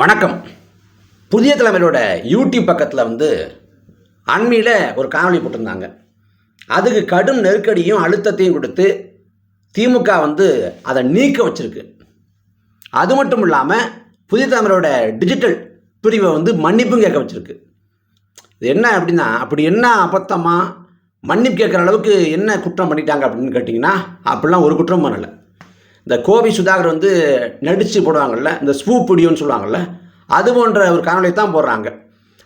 வணக்கம். புதிய தலைமையோட யூடியூப் பக்கத்தில் வந்து அண்மையில் ஒரு காணொலி போட்டிருந்தாங்க. அதுக்கு கடும் நெருக்கடியும் அழுத்தத்தையும் கொடுத்து திமுக வந்து அதை நீக்க வச்சுருக்கு. அது மட்டும் இல்லாமல் புதிய தலைமையோட டிஜிட்டல் பிரிவை வந்து மன்னிப்பும் கேட்க வச்சுருக்கு. இது என்ன அப்படின்னா அப்படி என்ன அபத்தமாக மன்னிப்பு கேட்குற அளவுக்கு என்ன குற்றம் பண்ணிட்டாங்க அப்படின்னு கேட்டிங்கன்னா அப்படிலாம் ஒரு குற்றம் பண்ணலை. இந்த கோபி சுதாகர் வந்து நடித்து போடுவாங்கள்ல இந்த ஸ்பூப் வீடியோன்னு சொல்லுவாங்கள்ல அது போன்ற ஒரு காணொலி தான் போடுறாங்க.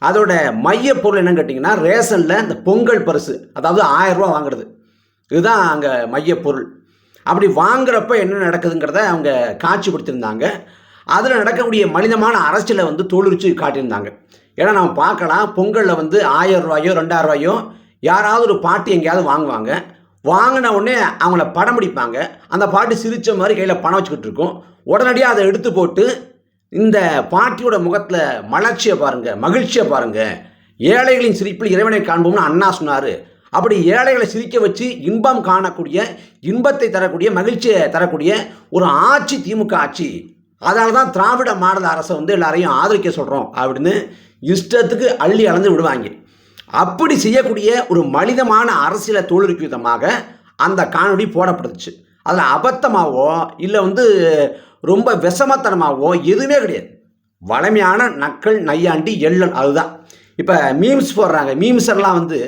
அதோட மைய பொருள் என்னன்னு கேட்டிங்கன்னா ரேஷனில் இந்த பொங்கல் பரிசு அதாவது ஆயிரம் வாங்குறது. இதுதான் அங்கே மைய பொருள். அப்படி வாங்குறப்ப என்ன நடக்குதுங்கிறத அவங்க காட்சிப்படுத்தியிருந்தாங்க. அதில் நடக்கக்கூடிய மனிதமான அரசியலை வந்து தோலுரிச்சு காட்டியிருந்தாங்க. ஏன்னா நம்ம பார்க்கலாம் பொங்கலில் வந்து ஆயிரம் ரூபாயோ ரெண்டாயிரம் ரூபாயோ யாராவது ஒரு பாட்டி எங்கேயாவது வாங்குவாங்க. வாங்கின உடனே அவங்கள படம் பிடிப்பாங்க. அந்த பாட்டி சிரித்த மாதிரி கையில் பணம் வச்சுக்கிட்டு இருக்கும். உடனடியாக அதை எடுத்து போட்டு இந்த பாட்டியோட முகத்தில் மலர்ச்சியை பாருங்கள் மகிழ்ச்சியை பாருங்கள் ஏழைகளின் சிரிப்பில் இறைவனை காண்போம்னு அண்ணா சொன்னார். அப்படி ஏழைகளை சிரிக்க வச்சு இன்பம் காணக்கூடிய இன்பத்தை தரக்கூடிய மகிழ்ச்சியை தரக்கூடிய ஒரு ஆட்சி திமுக ஆட்சி. அதனால தான் திராவிட மாடல் அரசை வந்து எல்லாரையும் ஆதரிக்க சொல்கிறோம் அப்படின்னு இஷ்டத்துக்கு அள்ளி அளந்து விடுவாங்க. அப்படி செய்யக்கூடிய ஒரு மனிதமான அரசியலை தோலுரிக்கும் விதமாக அந்த காணொளி போடப்படுச்சு. அதில் அபத்தமாகவோ இல்லை வந்து ரொம்ப விஷமத்தனமாகவோ எதுவுமே கிடையாது. வளமையான நக்கல் நையாண்டி எள்ளல் அதுதான். இப்போ மீம்ஸ் போடுறாங்க. மீம்ஸ் எல்லாம் வந்து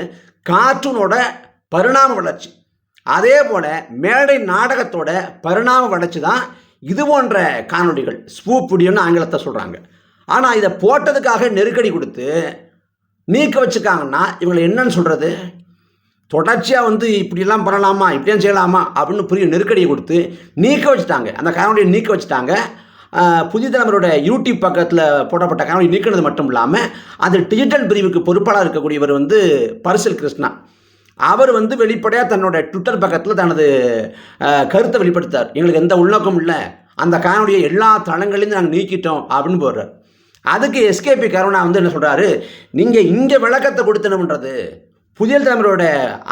கார்ட்டூனோட பரிணாம வளர்ச்சி. அதே போல் மேடை நாடகத்தோட பரிணாம வளர்ச்சி தான் இது போன்ற காணொலிகள் ஸ்பூப் வீடியோன்னு ஆங்கிலத்தை சொல்கிறாங்க ஆனால் இதை போட்டதுக்காக நெருக்கடி கொடுத்து நீக்க வச்சுருக்காங்கன்னா இவங்களை என்னன்னு சொல்கிறது தொடர்ச்சியாக வந்து இப்படிலாம் பண்ணலாமா? இப்படியும் செய்யலாமா? அப்படின்னு புரிய நெருக்கடியை கொடுத்து நீக்க வச்சுட்டாங்க. அந்த காணொலியை நீக்க வச்சுட்டாங்க. புதிய தலைமுறையோட யூடியூப் பக்கத்தில் போடப்பட்ட காணொலி நீக்கினது மட்டும் இல்லாமல் அது டிஜிட்டல் பிரிவுக்கு பொறுப்பாளர் இருக்கக்கூடியவர் வந்து பரிசல் கிருஷ்ணா. அவர் வந்து வெளிப்படையாக தன்னோட ட்விட்டர் பக்கத்தில் தனது கருத்தை வெளிப்படுத்தார் எங்களுக்கு எந்த உள்நோக்கம் இல்லை. அந்த காணொலியை எல்லா தளங்களையும் நாங்கள் நீக்கிட்டோம் அப்படின்னு போடுறார். அதுக்கு எஸ்கேபி கருணா வந்து என்ன சொல்கிறாரு நீங்கள் இங்கே விளக்கத்தை கொடுத்தணுன்றது புதியல் தலைமுறையோட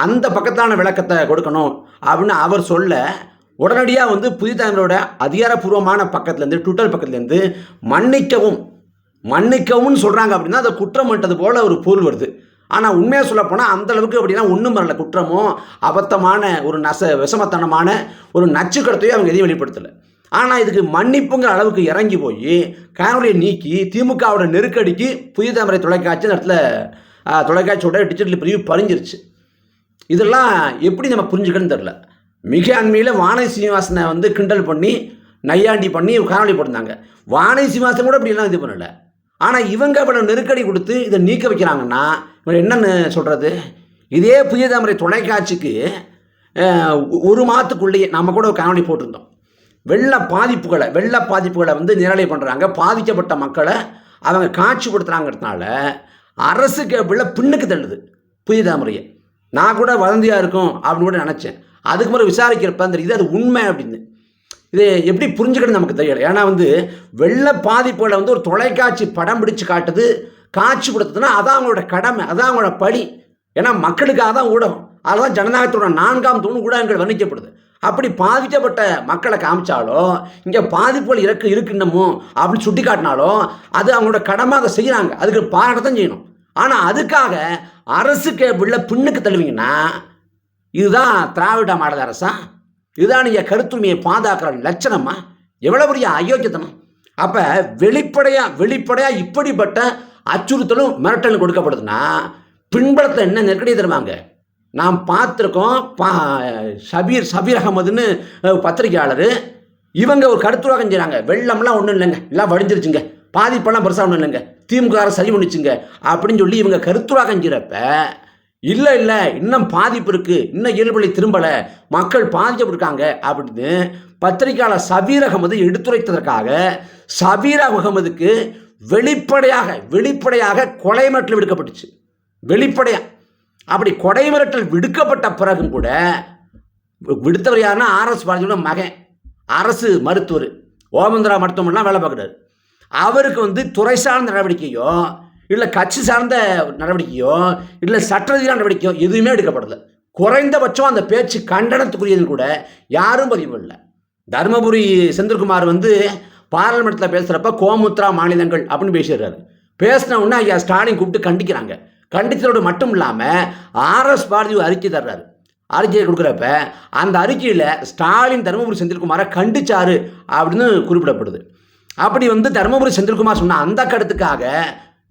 அந்த பக்கத்தான விளக்கத்தை கொடுக்கணும் அப்படின்னு அவர் சொல்ல உடனடியாக வந்து புதிய தலைமுறையோட அதிகாரப்பூர்வமான பக்கத்துலேருந்து ட்விட்டர் பக்கத்துலேருந்து மன்னிக்கவும் மன்னிக்கவும் சொல்கிறாங்க அப்படின்னா அதை குற்றம் பண்ணிட்டது போல் ஒரு பொருள் வருது. ஆனால் உண்மையாக சொல்லப்போனால் அந்தளவுக்கு அப்படின்னா ஒன்றும் வரல. குற்றமோ அபத்தமான ஒரு நச விஷமத்தனமான ஒரு நச்சுக்கடத்தையோ அவங்க எதையும் வெளிப்படுத்தலை. ஆனால் இதுக்கு மன்னிப்புங்கிற அளவுக்கு இறங்கி போய் காணொலியை நீக்கி திமுகவோட நெருக்கடிக்கு புதிய தலைமுறை தொலைக்காட்சி அந்த இடத்துல தொலைக்காட்சியோட டிஜிட்டல் பிரிவு பறிஞ்சிருச்சு. இதெல்லாம் எப்படி நம்ம புரிஞ்சுக்கணும்னு தெரில மிக அண்மையில் வானை சீனிவாசனை வந்து கிண்டல் பண்ணி நையாண்டி பண்ணி காணொலி போட்டிருந்தாங்க. வானை சீனிவாசன் கூட இப்படிலாம் இது பண்ணலை. ஆனால் இவங்க இவ்வளோ நெருக்கடி கொடுத்து இதை நீக்க வைக்கிறாங்கன்னா இவங்க என்னன்னு சொல்கிறது இதே புதிய தலைமுறை தொலைக்காட்சிக்கு ஒரு மாதத்துக்குள்ளேயே நம்ம கூட ஒரு காணொலி போட்டிருந்தோம். வெள்ள பாதிப்புகளை வெள்ள பாதிப்புகளை வந்து நிரலை பண்ணுறாங்க பாதிக்கப்பட்ட மக்களை அவங்க காட்சிப்படுத்துகிறாங்கிறதுனால அரசு கேபிளில் பின்னுக்கு தள்ளுது. புதிய தலைமுறையை நான் கூட வதந்தியாக இருக்கும் அப்படின்னு கூட நினச்சேன். அதுக்கு முறை விசாரிக்கிறப்ப தெரியுது அது உண்மை அப்படின்னு. இது எப்படி புரிஞ்சுக்கணும் நமக்கு தெரியலை. ஏன்னா வந்து வெள்ள பாதிப்புகளை வந்து ஒரு தொலைக்காட்சி படம் பிடிச்சு காட்டுது காட்சி கொடுத்ததுன்னா அதான் அவங்களோட கடமை அதான் அவங்களோட படி ஏன்னா மக்களுக்காக தான் ஊடகம். அதுதான் ஜனநாயகத்தோட நான்காம் தூண் ஊடகங்கள் வர்ணிக்கப்படுது. அப்படி பாதிக்கப்பட்ட மக்களை காமிச்சாலும் இங்கே பாதிப்புகள் இருக்கு இருக்குன்னமோ அப்படின்னு சுட்டி காட்டினாலும் அது அவங்களோட கடமை அதை செய்கிறாங்க அதுக்கு பாராட்டத்தான் செய்யணும். ஆனால் அதுக்காக அரசு கேபிளில் பின்னுக்கு தள்ளுவீங்கன்னா இதுதான் திராவிட மாடல் அரசா? இதுதான் நீங்கள் கருத்துரிமையை பாதுகாக்கிற லட்சணமா? எவ்வளோ பெரிய அயோக்கியத்தனம்? அப்போ வெளிப்படையாக வெளிப்படையாக இப்படிப்பட்ட அச்சுறுத்தலும் மிரட்டலும் கொடுக்கப்படுதுன்னா பின்பலத்தில் என்ன நெருக்கடி தருவாங்க? நாம் பார்த்துருக்கோம் பா ஷபீர் சபீர் அகமதுன்னு பத்திரிகையாளர். இவங்க ஒரு கருத்துருவாக்கம் செய்கிறாங்க வெள்ளம்லாம் ஒன்றும் இல்லைங்க. எல்லாம் வடிஞ்சிருச்சுங்க. பாதிப்பெல்லாம் பெருசாக ஒன்றும் இல்லைங்க. திமுக சரி பண்ணிச்சுங்க. அப்படின்னு சொல்லி இவங்க கருத்துருவாக்கம் செய்கிறப்ப இல்லை இல்லை இன்னும் பாதிப்பு இருக்குது இன்னும் இயல்புலை திரும்பலை. மக்கள் பாதிக்கப்பட்டிருக்காங்க அப்படின்னு பத்திரிகையாளர் சபீர் அகமது எடுத்துரைத்ததற்காக சபீர் அகமதுக்கு வெளிப்படையாக வெளிப்படையாக கொலை மட்டில் விடுக்கப்பட்டுச்சு. வெளிப்படையாக அப்படி கொடை மிரட்டல் விடுக்கப்பட்ட பிறகும் கூட விடுத்தவர் யாருன்னா ஆர்எஸ் பாலாஜியோட மகன். அரசு மருத்துவர். ஓமந்திரா மருத்துவமனைலாம் வேலை பார்க்குறாரு. அவருக்கு வந்து துறை சார்ந்த நடவடிக்கையோ இல்லை கட்சி சார்ந்த நடவடிக்கையோ இல்லை சட்ட ரீதியான நடவடிக்கையோ எதுவுமே எடுக்கப்படலை. குறைந்தபட்சம் அந்த பேச்சு கண்டனத்துக்குரியது கூட யாரும் பதிவு இல்லை. தருமபுரி செந்தில்குமார் வந்து பார்லிமெண்ட்டில் பேசுகிறப்ப கோமுத்ரா மாநிலங்கள் அப்படின்னு பேசிடுறாரு. பேசின உடனே ஐயா ஸ்டாலின் கூப்பிட்டு கண்டிக்கிறாங்க. கண்டித்ததோடு மட்டும் இல்லாமல் ஆர்எஸ் பாரதி அறிக்கை தர்றாரு. அறிக்கையை கொடுக்குறப்ப அந்த அறிக்கையில் ஸ்டாலின் தருமபுரி செந்தில்குமாரை கண்டிச்சாரு அப்படின்னு குறிப்பிடப்படுது. அப்படி வந்து தருமபுரி செந்தில்குமார் சொன்ன அந்த கருத்துக்காக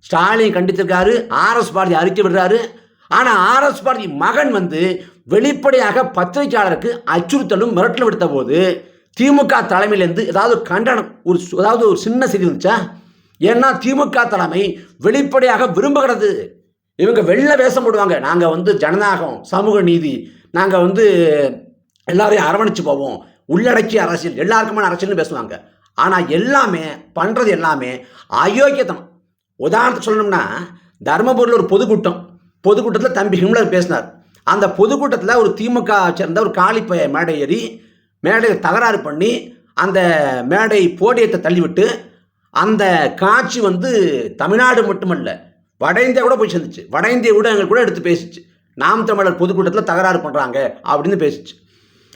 ஸ்டாலின் கண்டித்திருக்காரு ஆர்எஸ் பாரதி அறிக்கை விடுறாரு. ஆனால் ஆர்எஸ் பாரதி மகன் வந்து வெளிப்படையாக பத்திரிகையாளருக்கு அச்சுறுத்தலும் மிரட்டலும் விடுத்த போது திமுக தலைமையிலேருந்து ஏதாவது கண்டனம் ஒரு ஏதாவது ஒரு சின்ன செய்தி இருந்துச்சா ஏன்னா திமுக தலைமை வெளிப்படையாக விரும்புகிறது. இவங்க வெளில வேஷம் போடுவாங்க. நாங்கள் வந்து ஜனநாயகம் சமூக நீதி நாங்கள் வந்து எல்லாரையும் அரவணைச்சு போவோம். உள்ளடக்கிய அரசியல் எல்லாருக்குமான அரசியல்னு பேசுவாங்க. ஆனால் எல்லாமே பண்ணுறது எல்லாமே அயோக்கியத்தனம். உதாரணத்துக்கு சொல்லணும்னா தருமபுரியில் ஒரு பொதுக்கூட்டம். பொதுக்கூட்டத்தில் தம்பி ஹிம்லர் பேசினார். அந்த பொதுக்கூட்டத்தில் ஒரு திமுக சேர்ந்த ஒரு காலிப்பைய மேடை ஏறி மேடையில் தகராறு பண்ணி அந்த மேடை போடியத்தை தள்ளிவிட்டு அந்த காட்சி வந்து தமிழ்நாடு மட்டுமல்ல வட இந்தியா கூட போய் சேர்ந்துச்சு. வட இந்திய ஊடகங்கள் கூட எடுத்து பேசிச்சு. நாம் தமிழர் பொதுக்கூட்டத்தில் தகராறு பண்ணுறாங்க அப்படின்னு பேசிச்சு.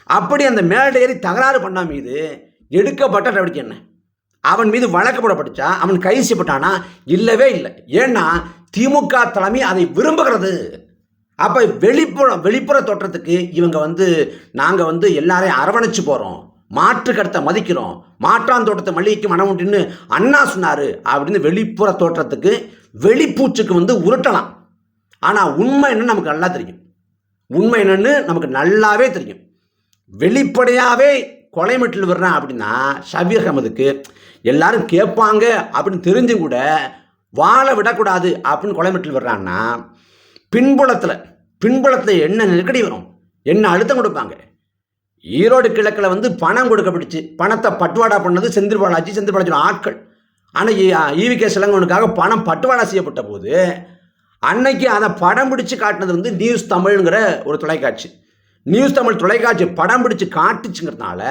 அப்படி அந்த மேலடேறி ஏறி தகராறு பண்ண மீது எடுக்கப்பட்ட நடவடிக்கை என்ன? அவன் மீது வழக்கு போடப்பட்டுச்சா அவன் கைது செய்யப்பட்டானா? இல்லவே இல்லை. ஏன்னா திமுக தலைமை அதை விரும்புகிறது. அப்போ வெளிப்புற வெளிப்புற தோற்றத்துக்கு இவங்க வந்து நாங்கள் வந்து எல்லாரையும் அரவணைச்சு போகிறோம் மாற்று கருத்தை மதிக்கிறோம். மாற்றான் தோட்டத்தை மல்லிகைக்கு மனம் உண்டுன்னு அண்ணா சொன்னார். அப்படின்னு வெளிப்புற தோற்றத்துக்கு வெளிப்பூச்சுக்கு வந்து உருட்டலாம். ஆனால் உண்மை என்னன்னு நமக்கு நல்லா தெரியும். உண்மை என்னன்னு நமக்கு நல்லாவே தெரியும். வெளிப்படையாகவே கொலை மிட்டில் விடுறான் அப்படின்னா ஷபீர் அகமதுக்கு எல்லாரும் கேட்பாங்க அப்படின்னு தெரிஞ்சும் கூட வாழ விடக்கூடாது அப்படின்னு கொலை மிட்டில் விடுறான்னா பின்புலத்தில் பின்புலத்தில் என்ன நெருக்கடி வரும்? என்ன அழுத்தம் கொடுப்பாங்க? ஈரோடு கிழக்கில் வந்து பணம் கொடுக்கப்பட்டுச்சு. பணத்தை பட்டுவாடா பண்ணது செந்தில் பாலாஜி செந்தில் பாலாஜி ஆட்கள். ஆனால் ஈவி கே சிலங்கனுக்காக பணம் பட்டுவாடா செய்யப்பட்ட போது அன்னைக்கு அதை படம் பிடிச்சு காட்டினது வந்து நியூஸ் தமிழ்ங்கிற ஒரு தொலைக்காட்சி. நியூஸ் தமிழ் தொலைக்காட்சி படம் பிடிச்சு காட்டுச்சுங்கிறதுனால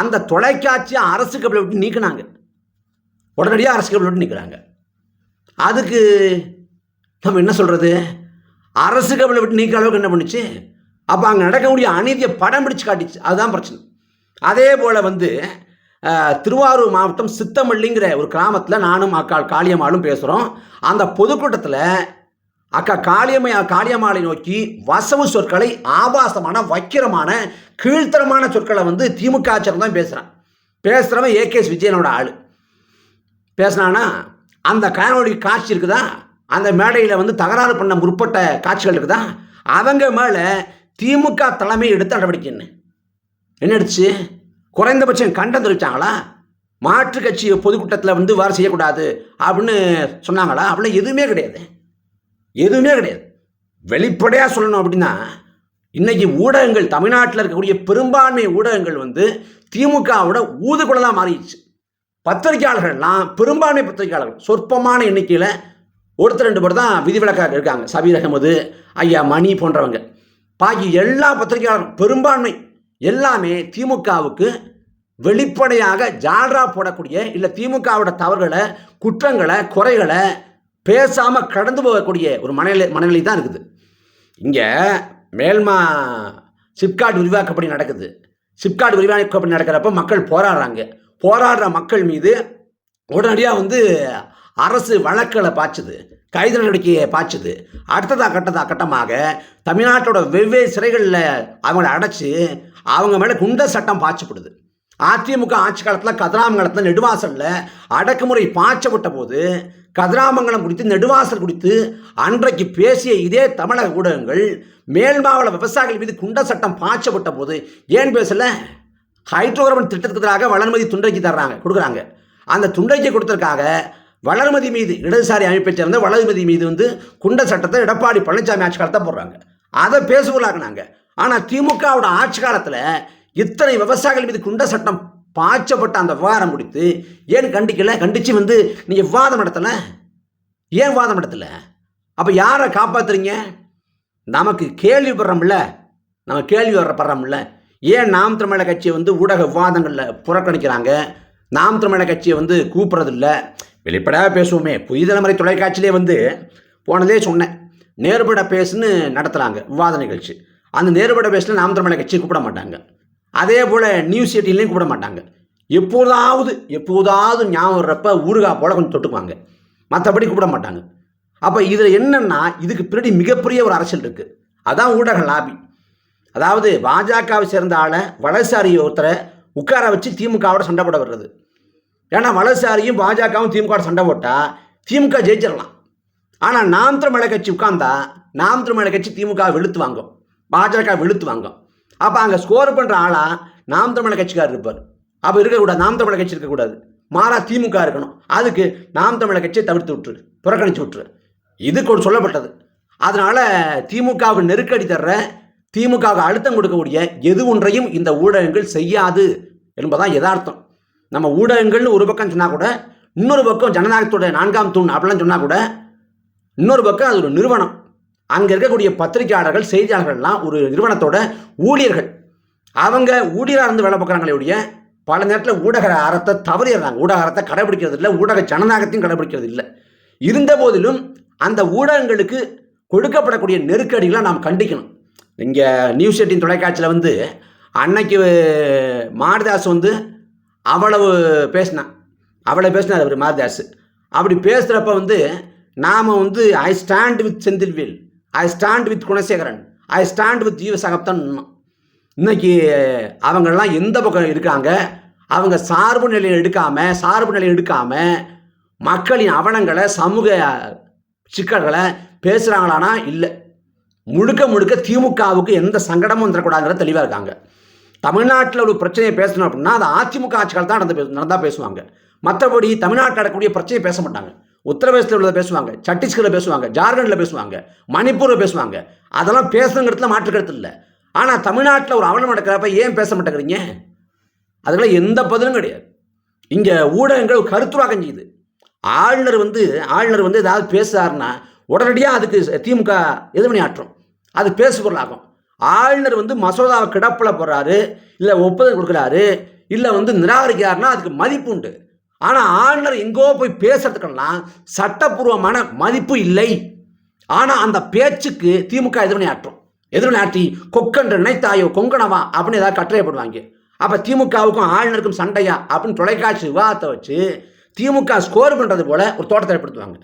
அந்த தொலைக்காட்சியை அரசு கபலை விட்டு நீக்கினாங்க. உடனடியாக அரசு கபலை விட்டு நீக்கிறாங்க. அதுக்கு நம்ம என்ன சொல்கிறது அரசு கபலை விட்டு நீக்கிற அளவுக்கு என்ன பண்ணுச்சு? அப்போ அங்கே நடக்கக்கூடிய அநீதியை படம் பிடிச்சு காட்டிச்சு. அதுதான் பிரச்சனை. அதே போல் வந்து திருவாரூர் மாவட்டம் சித்தமல்லிங்கிற ஒரு கிராமத்தில் நானும் அக்கா காளியம்மாளும் பேசுகிறோம் அந்த பொதுக்கூட்டத்தில் அக்கா காளியம்மை காளியம்மாளை நோக்கி வசவு சொற்களை ஆபாசமான வக்கிரமான கீழ்த்தரமான சொற்களை வந்து திமுக ஆச்சரம் தான் பேசுகிறான் பேசுகிறவன் ஏகேஎஸ் விஜயனோட ஆள். பேசினானா அந்த காணொலி காட்சி இருக்குதா? அந்த மேடையில் வந்து தகராறு பண்ண முற்பட்ட காட்சிகள் இருக்குதா? அவங்க மேலே திமுக தலைமை எடுத்த நடவடிக்கை என்ன? என்ன குறைந்தபட்சம் கண்டம் தெரிவிச்சாங்களா? மாற்று கட்சி பொதுக்கூட்டத்தில் வந்து வேறு செய்யக்கூடாது அப்படின்னு சொன்னாங்களா? அப்படிலாம் எதுவுமே கிடையாது. எதுவுமே கிடையாது. வெளிப்படையாக சொல்லணும் அப்படின்னா இன்னைக்கு ஊடகங்கள் தமிழ்நாட்டில் இருக்கக்கூடிய பெரும்பான்மை ஊடகங்கள் வந்து திமுகவோட ஊதுகுழலாக மாறிடுச்சு. பத்திரிகையாளர்கள்லாம் பெரும்பான்மை பத்திரிகையாளர்கள் சொற்பமான எண்ணிக்கையில் ஒருத்தர் ரெண்டு பேர் தான் விதிவிலக்காக இருக்காங்க. சபீர் அகமது ஐயா மணி போன்றவங்க. பாக்கி எல்லா பத்திரிகையாளரும் பெரும்பான்மை எல்லாமே திமுகவுக்கு வெளிப்படையாக ஜால்ரா போடக்கூடிய இல்லை திமுகவோட தவறுகளை குற்றங்களை குறைகளை பேசாமல் கடந்து போகக்கூடிய ஒரு மனநிலை மனநிலை தான் இருக்குது. இங்கே மேல்மா சிப்காட் விரிவாக்கப்படி நடக்குது. சிப்காட் விரிவாக்கப்படி நடக்கிறப்ப மக்கள் போராடுறாங்க. போராடுற மக்கள் மீது உடனடியாக வந்து அரசு வழக்களை பாய்ச்சுது. கைது நடவடிக்கையை பாய்ச்சுது. அடுத்ததாக கட்டதா கட்டமாக தமிழ்நாட்டோட வெவ்வேறு சிறைகளில் அவங்கள அடைச்சி அவங்க மேலே குண்ட சட்டம் பாய்ச்சப்படுது. அதிமுக ஆட்சி காலத்தில் கதிராமங்கலத்தில் நெடுவாசலில் அடக்குமுறை பாய்ச்சப்பட்ட போது கதிராமங்கலம் குறித்து நெடுவாசல் குறித்து அன்றைக்கு பேசிய இதே தமிழக ஊடகங்கள் மேல்மாவள விவசாயிகள் மீது குண்ட சட்டம் பாய்ச்சப்பட்ட போது ஏன் பேசலை? ஹைட்ரோகார்பன் திட்டத்துக்கு எதிராக வளர்மதி துண்டைக்கு தர்றாங்க கொடுக்குறாங்க. அந்த துண்டைக்கு கொடுத்ததுக்காக வளர்மதி மீது இடதுசாரி அமைப்பை சேர்ந்த வளர்மதி மீது வந்து குண்ட சட்டத்தை எடப்பாடி பழனிசாமி ஆட்சி காலத்தை போடுறாங்க. அதை பேசுவலாக்குனாங்க. ஆனால் திமுகவோட ஆட்சி காலத்தில் இத்தனை விவசாயிகள் மீது குண்ட சட்டம் பாய்ச்சப்பட்ட அந்த விவகாரம் குறித்து ஏன் கண்டிக்கல? கண்டித்து வந்து நீங்கள் விவாதம் நடத்தலை? ஏன் விவாதம் நடத்தலை? அப்போ யாரை காப்பாத்துறீங்க? நமக்கு கேள்வி படுறோம்ல. நம்ம கேள்வி வர்றப்படுறோம்ல ஏன் நாம் தமிழக கட்சியை வந்து ஊடக விவாதங்களில் புறக்கணிக்கிறாங்க? நாம் தமிழக கட்சியை வந்து கூப்பிட்றதில்ல. வெளிப்படையாக பேசுவோமே. புதிய தலைமுறை தொலைக்காட்சியிலே வந்து போனதே சொன்னேன். நேர்பட பேசுன்னு நடத்துகிறாங்க விவாத நிகழ்ச்சி. அந்த நேர்பட பேசில் நாம் தமிழக கட்சி கூப்பிட மாட்டாங்க. அதே போல் நியூஸ் எயிட்டிலையும் கூப்பிட மாட்டாங்க. எப்போதாவது எப்போதாவது ஞாபகம் வர்றப்ப போல் கொஞ்சம் தொட்டுக்குவாங்க. மற்றபடி கூப்பிட மாட்டாங்க. அப்போ இதில் என்னென்னா இதுக்கு பின்னாடி மிகப்பெரிய ஒரு அரசியல் இருக்குது அதான் ஊடக லாபி. அதாவது பாஜகவை சேர்ந்த ஆளை வலதுசாரி ஒருத்தரை உட்கார வச்சு திமுகவோட சண்டை போட வர்றது. ஏன்னா வலசாரியும் பாஜகவும் திமுக சண்டை போட்டால் திமுக ஜெயிச்சிடலாம். ஆனால் நாம் தமிழக கட்சி உட்காந்தா நாம் தமிழக கட்சி திமுக வெளுத்து வாங்கும். பாஜக வெளுத்து வாங்கும். அப்போ அங்கே ஸ்கோர் பண்ணுற ஆளாக நாம் தமிழக கட்சிக்கார் இருப்பார். அப்போ இருக்கக்கூடாது. நாம் தமிழக கட்சி இருக்கக்கூடாது. மாறா திமுக இருக்கணும். அதுக்கு நாம் தமிழக கட்சியை தவிர்த்து விட்டுரு. புறக்கணிச்சு விட்டுரு. இதுக்கு ஒரு சொல்லப்பட்டது. அதனால் திமுகவுக்கு நெருக்கடி தர்ற திமுகவுக்கு அழுத்தம் கொடுக்கக்கூடிய எது ஒன்றையும் இந்த ஊடகங்கள் செய்யாது என்பதான் யதார்த்தம். நம்ம ஊடகங்கள்னு ஒரு பக்கம் சொன்னால் கூட இன்னொரு பக்கம் ஜனநாயகத்தோட நான்காம் தூண் அப்படிலாம் சொன்னால் கூட இன்னொரு பக்கம் அது ஒரு நிறுவனம். அங்கே இருக்கக்கூடிய பத்திரிகையாளர்கள் செய்தியாளர்கள்லாம் ஒரு நிறுவனத்தோட ஊழியர்கள். அவங்க ஊழியராக இருந்து வேலை பார்க்குறாங்களே ஒழிய பல நேரத்தில் ஊடக அறத்தை தவறிடுறாங்க. ஊடக அறத்தை கடைபிடிக்கிறது இல்லை ஊடக ஜனநாயகத்தையும் கடைபிடிக்கிறது இல்லை. இருந்த போதிலும் அந்த ஊடகங்களுக்கு கொடுக்கப்படக்கூடிய நெருக்கடிகளை நாம் கண்டிக்கணும். இங்கே நியூஸ் எயிட்டின் தொலைக்காட்சியில் வந்து அன்னைக்கு மாரிதாஸ் வந்து அவ்வளவு பேசினான். அவ்வளோ பேசினார் அவர் மாரதாஸ். அப்படி பேசுகிறப்ப வந்து நாம் வந்து I stand with Senthilvel. I stand with Gunasekaran. I stand with Jeeva Sagapthan. இன்னைக்கு அவங்கெல்லாம் எந்த பக்கம் இருக்காங்க? அவங்க சார்பு நிலையை எடுக்காமல் சார்பு நிலையை எடுக்காம மக்களின் அவலங்களை சமூக சிக்கல்களை பேசுகிறாங்களானா இல்லை. முழுக்க முழுக்க திமுகவுக்கு எந்த சங்கடமும் வந்துடக்கூடாதுங்கிற தெளிவாக இருக்காங்க. தமிழ்நாட்டில் ஒரு பிரச்சனையை பேசணும் அப்படின்னா அது அதிமுக ஆட்சிகள் தான் நடந்து பேச நடந்தால் பேசுவாங்க. மற்றபடி தமிழ்நாட்டில் நடக்கக்கூடிய பிரச்சனையை பேச மாட்டாங்க. உத்தரப்பிரதேசத்தில் உள்ளதை பேசுவாங்க சத்தீஸ்கரில் பேசுவாங்க ஜார்க்கண்டில் பேசுவாங்க மணிப்பூரில் பேசுவாங்க. அதெல்லாம் பேசுங்கிறதுல மாற்றுக்கிறது இல்லை. ஆனால் தமிழ்நாட்டில் ஒரு அவலம் நடக்கிறப்ப ஏன் பேச மாட்டேங்கிறீங்க? அதுக்கெல்லாம் எந்த பதிலும் கிடையாது. இங்கே ஊடகங்கள் கருத்துவாக்கம் செய்யுது. ஆளுநர் வந்து ஆளுநர் வந்து ஏதாவது பேசுறாருன்னா உடனடியாக அதுக்கு திமுக எதிர்மணி ஆற்றும். அது பேசு பொருளாகும். ஆளுநர் வந்து மசோதாவை கிடப்பில் போடுறாரு இல்லை ஒப்புதல் கொடுக்குறாரு இல்லை வந்து நிராகரிக்கிறாருன்னா அதுக்கு மதிப்பு உண்டு. ஆனால் ஆளுநர் எங்கோ போய் பேசுறதுக்கெல்லாம் சட்டப்பூர்வமான மதிப்பு இல்லை. ஆனால் அந்த பேச்சுக்கு திமுக எதிர்வினையாற்றும் ஆற்றும். கொக்கன்று நினைத்தாயோ கொங்கணவா அப்படின்னு ஏதாவது கட்டளையப்படுவாங்க அப்போ திமுகவுக்கும் ஆளுநருக்கும் சண்டையா அப்படின்னு தொலைக்காட்சி விவாதத்தை வச்சு திமுக ஸ்கோர் பண்ணுறது போல ஒரு தோட்டத்தை ஏற்படுத்துவாங்க.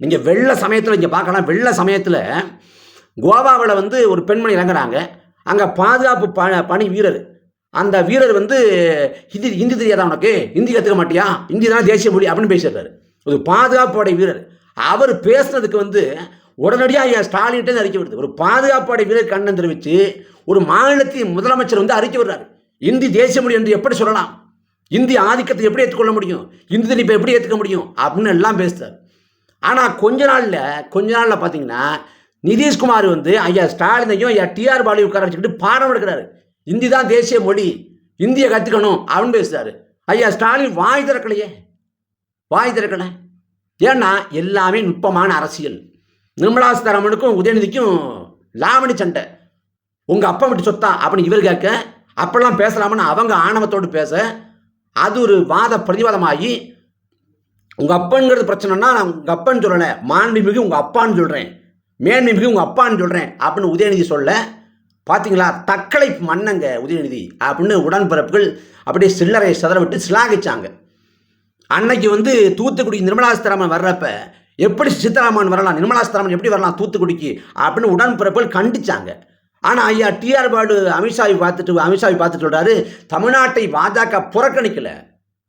நீங்கள் வெள்ள சமயத்தில் இங்கே பார்க்கலாம் வெள்ள சமயத்தில் கோவாவில் வந்து ஒரு பெண்மணி இறங்குறாங்க. அங்கே பாதுகாப்பு ப பணி வீரர். அந்த வீரர் வந்து ஹிந்தி ஹிந்தி தெரியாதா உனக்கு? ஹிந்தி கற்றுக்க மாட்டியா? ஹிந்தி தான் தேசிய மொழி? அப்படின்னு பேசிடுறாரு ஒரு பாதுகாப்பு படை வீரர். அவர் பேசுனதுக்கு வந்து உடனடியாக ஐயா ஸ்டாலின்ட்டே அறிக்கை விடுது ஒரு பாதுகாப்பு படை வீரர் கண்ணன் தெரிவித்து ஒரு மாநிலத்தின் முதலமைச்சர் வந்து அறிக்கை விடுறாரு. இந்தி தேசிய மொழி என்று எப்படி சொல்லலாம்? இந்தி ஆதிக்கத்தை எப்படி ஏற்றுக்கொள்ள முடியும்? இந்தி திணிப்பை எப்படி ஏற்றுக்க முடியும்? அப்படின்னு எல்லாம் பேசுகிறார் ஆனால் கொஞ்ச நாளில் கொஞ்ச நாளில் பார்த்தீங்கன்னா நிதிஷ்குமார் வந்து ஐயா ஸ்டாலினையும் ஐயா டிஆர் பாலு உட்கார வச்சுக்கிட்டு பாடம் எடுக்கிறாரு. இந்தி தான் தேசிய மொழி. இந்தியை கற்றுக்கணும் அப்படின்னு பேசுறாரு. ஐயா ஸ்டாலின் வாய் திறக்கலையே. வாய் திறக்கல. ஏன்னா எல்லாமே நுட்பமான அரசியல். நிர்மலா சீதாராமனுக்கும் உதயநிதிக்கும் லாவணி சண்டை. உங்கள் அப்பா விட்டு சொத்தா அப்படின்னு இவர் கேட்க அப்பெல்லாம் பேசலாமனு அவங்க ஆணவத்தோடு பேச அது ஒரு வாத பிரதிவாதமாகி உங்கள் அப்பங்கிறது பிரச்சனைனா நான் உங்கள் அப்பன்னு சொல்லலை. மாண்புமிகு உங்கள் அப்பான்னு சொல்கிறேன் மேன்மைமிகு உங்கள் அப்பான்னு சொல்கிறேன் அப்படின்னு உதயநிதி சொல்ல பார்த்தீங்களா தக்கலை மன்னங்க உதயநிதி. அப்படின்னு உடன்பிறப்புகள் அப்படியே சில்லறை சதற விட்டு சிலாகிச்சாங்க. அன்னைக்கு வந்து தூத்துக்குடி நிர்மலா சீதாராமன் வர்றப்ப எப்படி சீதாராமன் வரலாம்? நிர்மலா சீதாராமன் எப்படி வரலாம் தூத்துக்குடிக்கு? அப்படின்னு உடன்பிறப்புகள் கண்டிச்சாங்க. ஆனால் ஐயா டிஆர் பாலு அமித்ஷாவை பார்த்துட்டு அமித்ஷாவை பார்த்துட்டு சொல்கிறாரு தமிழ்நாட்டை பாஜக புறக்கணிக்கலை.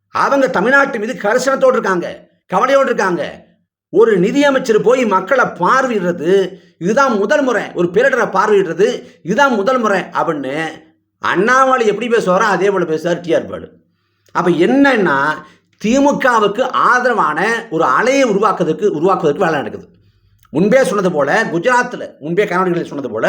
அவங்க தமிழ்நாட்டு மீது கரிசனத்தோடு இருக்காங்க கவலையோடு இருக்காங்க. ஒரு நிதியமைச்சர் போய் மக்களை பார்வையிடுறது இதுதான் முதல் முறை. ஒரு பேரிடரை பார்வையிடுறது இதுதான் முதல் முறை அப்படின்னு அண்ணாமலை எப்படி பேசுவாரோ அதே போல் பேசுவார் டிஆர் பாடு அப்போ என்னன்னா திமுகவுக்கு ஆதரவான ஒரு அலையை உருவாக்குவதற்கு உருவாக்குவதற்கு வேலை நடக்குது. முன்பே சொன்னது போல குஜராத்தில் முன்பே கர்நாடகத்தில் சொன்னது போல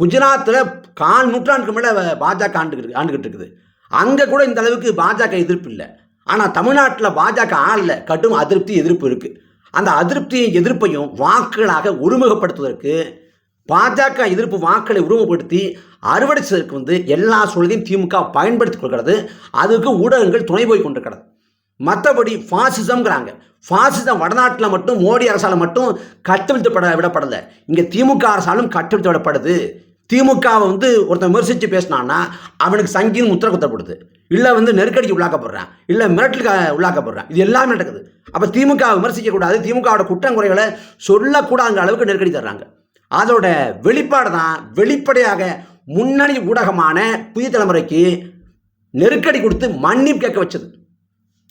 குஜராத்தில் கால் நூற்றாண்டுக்கு மேலே பாஜக ஆண்டுகிட்டு ஆண்டுகிட்டு இருக்குது. அங்கே கூட இந்த அளவுக்கு பாஜக எதிர்ப்பு இல்லை. ஆனால் தமிழ்நாட்டில் பாஜக ஆளில் கடும் அதிருப்தி எதிர்ப்பு இருக்குது அந்த அதிருப்தியும் எதிர்ப்பையும் வாக்குகளாக ஒருமுகப்படுத்துவதற்கு பாஜக எதிர்ப்பு வாக்களை உருவப்படுத்தி அறுவடை செய்வதற்கு வந்து எல்லா சூழலையும் திமுக பயன்படுத்திக் கொள்கிறது. அதுக்கு ஊடகங்கள் துணை போய் கொண்டிருக்கிறது. மற்றபடி ஃபாசிசம்ங்கிறாங்க ஃபாசிசம் வடநாட்டில் மட்டும் மோடி அரசால் மட்டும் கட்டவிழ்த்துப்பட விடப்படலை. இங்கே திமுக அரசாலும் கட்டவிழ்த்து விடப்படுது திமுகவை வந்து ஒருத்தன் விமர்சித்து பேசினான்னா அவனுக்கு சங்கின்னு முத்திர குத்தப்படுது. இல்லை வந்து நெருக்கடிக்கு உள்ளாக்கப்படுறான் இல்லை மிரட்டலுக்கு உள்ளாக்கப்படுறான் இது எல்லாமே நடக்குது. அப்போ திமுக விமர்சிக்கக்கூடாது திமுகவோட குற்றங்குறைகளை சொல்லக்கூடாதுங்கிற அளவுக்கு நெருக்கடி தர்றாங்க. அதோட வெளிப்பாடு தான் வெளிப்படையாக முன்னணி ஊடகமான புதிய தலைமுறைக்கு நெருக்கடி கொடுத்து மன்னிப்பு கேட்க வச்சது.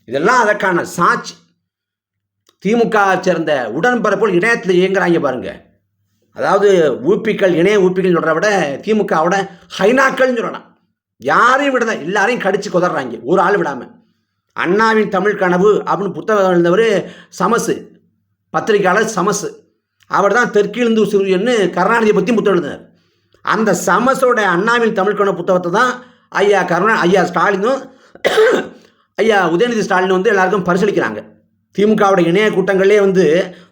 இதெல்லாம் அதற்கான சாட்சி. திமுக சேர்ந்த உடன்பரப்புகள் இணையத்தில் இயங்குறாங்க பாருங்கள் அதாவது ஊப்பிக்கள் இணைய ஊப்பிகள் சொல்கிறத விட திமுகவோட ஹைனாக்கள்னு சொல்லலாம். யாரையும் விடல எல்லாரையும் கடிச்சு குதறாங்க ஒரு ஆள் விடாமல் அண்ணாவின் தமிழ் கனவு அப்படின்னு புத்தகம் எழுந்தவர் சமசு பத்திரிகையாளர் சமசு. அவர் தான் தெற்கிழந்து சூரியன்னு கருணாநிதியை பற்றி புத்தகம் எழுதினார். அந்த சமஸோட அண்ணாவின் தமிழ் கனவு புத்தகத்தை தான் ஐயா கருணா ஐயா ஸ்டாலினும் ஐயா உதயநிதி ஸ்டாலின் வந்து எல்லாருக்கும் பரிசீலிக்கிறாங்க திமுகவோட இணைய கூட்டங்களே வந்து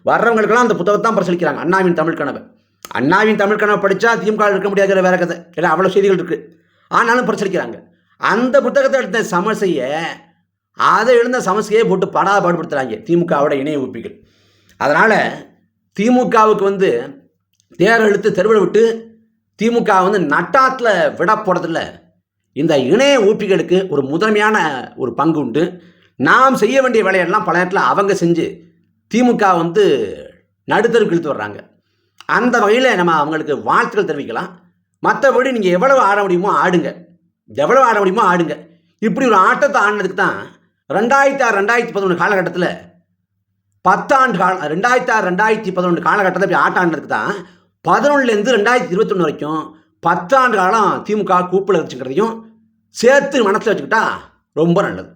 வர்றவங்களுக்கெல்லாம் அந்த புத்தகத்தை தான் பரிசீலிக்கிறாங்க அண்ணாவின் தமிழ் கனவை. அண்ணாவின் தமிழ் கனவு படித்தா திமுக இருக்க முடியாதுங்கிற வேற கதை. ஏன்னா அவ்வளோ செய்திகள் இருக்குது ஆனாலும் பிரச்சனைக்கிறாங்க. அந்த புத்தகத்தை எடுத்த சமசையை அதை எழுந்த சமஸ்கையை போட்டு படா பாடுபடுத்துகிறாங்க திமுகவோட இணைய உப்பிகள் அதனால் திமுகவுக்கு வந்து தேர் இழுத்து தெருவில் விட்டு திமுக வந்து நட்டாத்தில் விட போகிறதில்ல இந்த இணைய ஊப்பிகளுக்கு ஒரு முதன்மையான ஒரு பங்கு உண்டு. நாம் செய்ய வேண்டிய வேலையெல்லாம் பல இடத்துல அவங்க செஞ்சு திமுக வந்து நடுத்தருக்கு இழுத்து வர்றாங்க. அந்த வகையில் நம்ம அவங்களுக்கு வாழ்த்துக்கள் தெரிவிக்கலாம். மற்றபடி நீங்கள் எவ்வளவு ஆட முடியுமோ ஆடுங்க. எவ்வளவு ஆட முடியுமோ ஆடுங்க. இப்படி ஒரு ஆட்டத்தை ஆடினதுக்கு தான் ரெண்டாயிரத்தி ஆறு ரெண்டாயிரத்தி பதினொன்று காலகட்டத்தில் பத்தாண்டு கால ரெண்டாயிரத்தி ஆறு ரெண்டாயிரத்தி பதினொன்று காலகட்டத்தில் இப்படி ஆட்டம் ஆடினதுக்கு தான் பதினொன்றுலேருந்து ரெண்டாயிரத்தி இருபத்தொன்று வரைக்கும் பத்தாண்டு காலம் திமுக கூப்பில் வச்சுக்கிறதையும் சேர்த்து மனசில் வச்சுக்கிட்டா ரொம்ப நல்லது.